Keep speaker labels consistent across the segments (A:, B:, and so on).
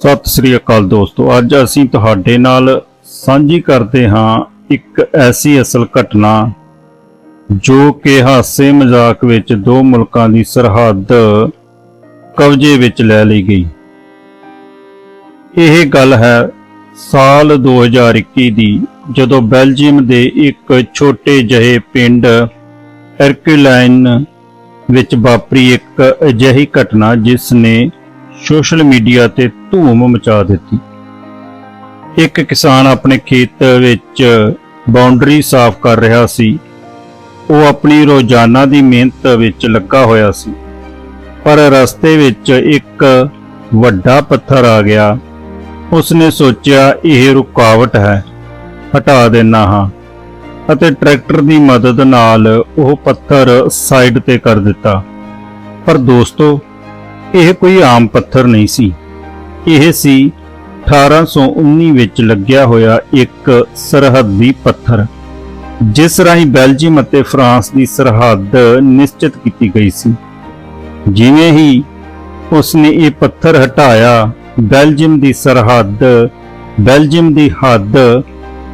A: ਸਤਿ ਸ੍ਰੀ ਅਕਾਲ ਦੋਸਤੋ, ਅੱਜ ਅਸੀਂ ਤੁਹਾਡੇ ਨਾਲ ਸਾਂਝੀ ਕਰਦੇ ਹਾਂ ਇੱਕ ਐਸੀ ਅਸਲ ਘਟਨਾ ਜੋ ਕਿ ਹਾਸੇ ਮਜ਼ਾਕ ਵਿੱਚ ਦੋ ਮੁਲਕਾਂ ਦੀ ਸਰਹੱਦ ਕਬਜ਼ੇ ਵਿੱਚ ਲੈ ਲਈ ਗਈ। ਇਹ ਗੱਲ ਹੈ ਸਾਲ 2021 ਦੀ, ਜਦੋਂ ਬੈਲਜੀਅਮ ਦੇ ਇੱਕ ਛੋਟੇ ਜਿਹੇ ਪਿੰਡ ਐਰਕਲਾਈਨ ਵਿੱਚ ਵਾਪਰੀ ਇੱਕ ਅਜਿਹੀ ਘਟਨਾ ਜਿਸ ਨੇ ਸੋਸ਼ਲ ਮੀਡੀਆ ਤੇ ਧੂਮ ਮਚਾ ਦਿੱਤੀ। ਇੱਕ ਕਿਸਾਨ ਆਪਣੇ ਖੇਤ ਵਿੱਚ ਬਾਉਂਡਰੀ ਸਾਫ਼ ਕਰ ਰਿਹਾ ਸੀ। ਉਹ ਆਪਣੀ ਰੋਜ਼ਾਨਾ ਦੀ ਮਿਹਨਤ ਵਿੱਚ ਲੱਗਾ ਹੋਇਆ ਸੀ। ਪਰ ਰਸਤੇ ਵਿੱਚ ਇੱਕ ਵੱਡਾ ਪੱਥਰ ਆ ਗਿਆ। ਉਸਨੇ ਸੋਚਿਆ, ਇਹ ਰੁਕਾਵਟ ਹੈ। ਹਟਾ ਦੇਣਾ ਹਾਂ। ਅਤੇ ਟਰੈਕਟਰ ਦੀ ਮਦਦ ਨਾਲ ਉਹ ਪੱਥਰ ਸਾਈਡ ਤੇ ਕਰ ਦਿੱਤਾ। ਪਰ ਦੋਸਤੋ ਇਹ ਕੋਈ ਆਮ ਪੱਥਰ ਨਹੀਂ ਸੀ। ਇਹ ਸੀ 1819 ਵਿੱਚ ਲੱਗਿਆ ਹੋਇਆ ਇੱਕ ਸਰਹੱਦੀ ਪੱਥਰ, ਜਿਸ ਰਾਹੀਂ ਬੈਲਜੀਅਮ ਅਤੇ ਫਰਾਂਸ ਦੀ ਸਰਹੱਦ ਨਿਸ਼ਚਿਤ ਕੀਤੀ ਗਈ ਸੀ। ਜਿਵੇਂ ਹੀ ਉਸਨੇ ਇਹ ਪੱਥਰ ਹਟਾਇਆ, ਬੈਲਜੀਅਮ ਦੀ ਸਰਹੱਦ, ਬੈਲਜੀਅਮ ਦੀ ਹੱਦ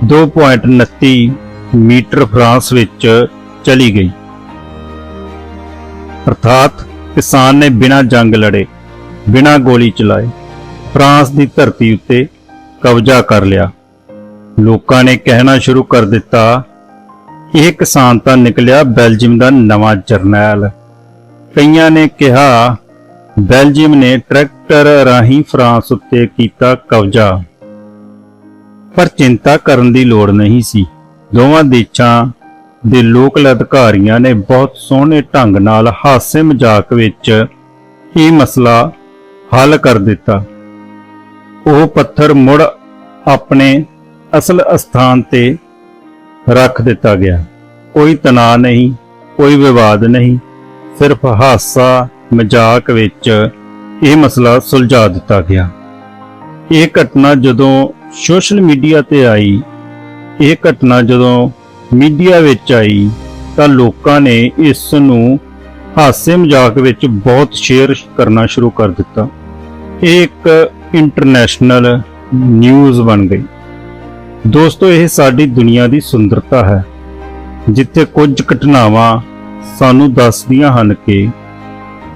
A: 2.29 ਮੀਟਰ ਫਰਾਂਸ ਵਿੱਚ ਚਲੀ ਗਈ। ਅਰਥਾਤ ਕਿਸਾਨ ਨੇ ਬਿਨਾਂ ਜੰਗ ਲੜੇ, ਬਿਨਾਂ ਗੋਲੀ ਚਲਾਏ ਫਰਾਂਸ ਦੀ ਧਰਤੀ ਉੱਤੇ ਕਬਜ਼ਾ ਕਰ ਲਿਆ। ਲੋਕਾਂ ਨੇ ਕਹਿਣਾ ਸ਼ੁਰੂ ਕਰ ਦਿੱਤਾ, ਇਹ ਕਿਸਾਨ ਤਾਂ ਨਿਕਲਿਆ ਬੈਲਜੀਅਮ ਦਾ ਨਵਾਂ ਜਰਨੈਲ। ਕਈਆਂ ਨੇ ਕਿਹਾ, ਬੈਲਜੀਅਮ ਨੇ ਟਰੈਕਟਰ ਰਾਹੀਂ ਫਰਾਂਸ ਉੱਤੇ ਕੀਤਾ ਕਬਜ਼ਾ। ਪਰ ਚਿੰਤਾ ਕਰਨ ਦੀ ਲੋੜ ਨਹੀਂ ਸੀ। ਦੋਵਾਂ ਦੇਸ਼ਾਂ ਦੇ ਲੋਕਲ ਅਧਿਕਾਰੀਆਂ ਨੇ ਬਹੁਤ ਸੋਹਣੇ ਢੰਗ ਨਾਲ ਹਾਸੇ ਮਜ਼ਾਕ ਵਿੱਚ ਇਹ ਮਸਲਾ ਹੱਲ ਕਰ ਦਿੱਤਾ। ਉਹ ਪੱਥਰ ਮੁੜ ਆਪਣੇ ਅਸਲ ਅਸਥਾਨ ਤੇ ਰੱਖ ਦਿੱਤਾ ਗਿਆ। ਕੋਈ ਤਣਾਅ ਨਹੀਂ, ਕੋਈ ਵਿਵਾਦ ਨਹੀਂ, ਸਿਰਫ ਹਾਸਾ ਮਜ਼ਾਕ ਵਿੱਚ ਇਹ ਮਸਲਾ ਸੁਲਝਾ ਦਿੱਤਾ ਗਿਆ। ਇਹ ਘਟਨਾ ਜਦੋਂ ਸੋਸ਼ਲ ਮੀਡੀਆ ਤੇ ਆਈ, ਇਹ ਘਟਨਾ ਜਦੋਂ ਮੀਡੀਆ ਵਿੱਚ ਆਈ ਤਾਂ ਲੋਕਾਂ ਨੇ ਇਸ ਨੂੰ ਹਾਸੇ ਮਜ਼ਾਕ ਵਿੱਚ ਬਹੁਤ ਸ਼ੇਅਰ ਕਰਨਾ ਸ਼ੁਰੂ ਕਰ ਦਿੱਤਾ ਇਹ ਇੱਕ ਇੰਟਰਨੈਸ਼ਨਲ ਨਿਊਜ਼ ਬਣ ਗਈ ਦੋਸਤੋ ਇਹ ਸਾਡੀ ਦੁਨੀਆ ਦੀ ਸੁੰਦਰਤਾ ਹੈ ਜਿੱਥੇ ਕੁਝ ਘਟਨਾਵਾਂ ਸਾਨੂੰ ਦੱਸਦੀਆਂ ਹਨ ਕਿ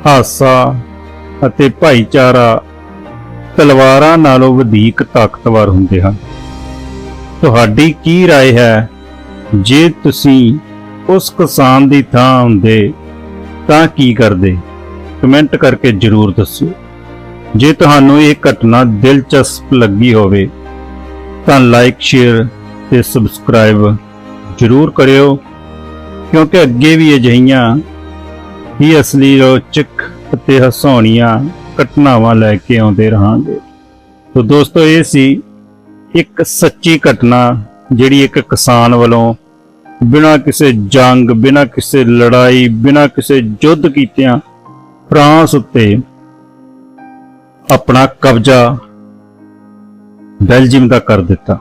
A: ਹਾਸਾ ਅਤੇ ਭਾਈਚਾਰਾ ਤਲਵਾਰਾਂ ਨਾਲੋਂ ਵਧੇਕ ਤਾਕਤਵਰ ਹੁੰਦੇ ਹਨ ਤੁਹਾਡੀ ਕੀ رائے ਹੈ ਜੇ ਤੁਸੀਂ ਉਸ ਕਿਸਾਨ ਦੀ ਥਾਂ ਹੁੰਦੇ, ਤਾਂ ਕੀ ਕਰਦੇ? ਕਮੈਂਟ ਕਰਕੇ ਜਰੂਰ ਦੱਸਿਓ। ਜੇ ਤੁਹਾਨੂੰ ਇਹ ਘਟਨਾ ਦਿਲਚਸਪ ਲੱਗੀ ਹੋਵੇ, ਤਾਂ ਲਾਈਕ ਸ਼ੇਅਰ ਤੇ ਸਬਸਕ੍ਰਾਈਬ ਜਰੂਰ ਕਰਿਓ, ਕਿਉਂਕਿ ਅੱਗੇ ਵੀ ਅਜਿਹੀਆਂ ਹੀ ਅਸਲੀ ਰੋਚਕ ਅਤੇ ਹਸਾਉਣੀਆਂ ਘਟਨਾਵਾਂ ਲੈ ਕੇ ਆਉਂਦੇ ਰਹਾਂਗੇ। ਤੋ ਦੋਸਤੋ, ਇਹ ਸੀ ਇੱਕ ਸੱਚੀ ਘਟਨਾ, ਜਿਹੜੀ ਇੱਕ ਕਿਸਾਨ ਵੱਲੋਂ ਬਿਨਾਂ ਕਿਸੇ ਜੰਗ, ਬਿਨਾਂ ਕਿਸੇ ਲੜਾਈ, ਬਿਨਾਂ ਕਿਸੇ ਯੁੱਧ ਕੀਤਿਆਂ ਫਰਾਂਸ ਉੱਤੇ ਆਪਣਾ ਕਬਜ਼ਾ ਬੈਲਜੀਅਮ ਦਾ ਕਰ ਦਿੱਤਾ।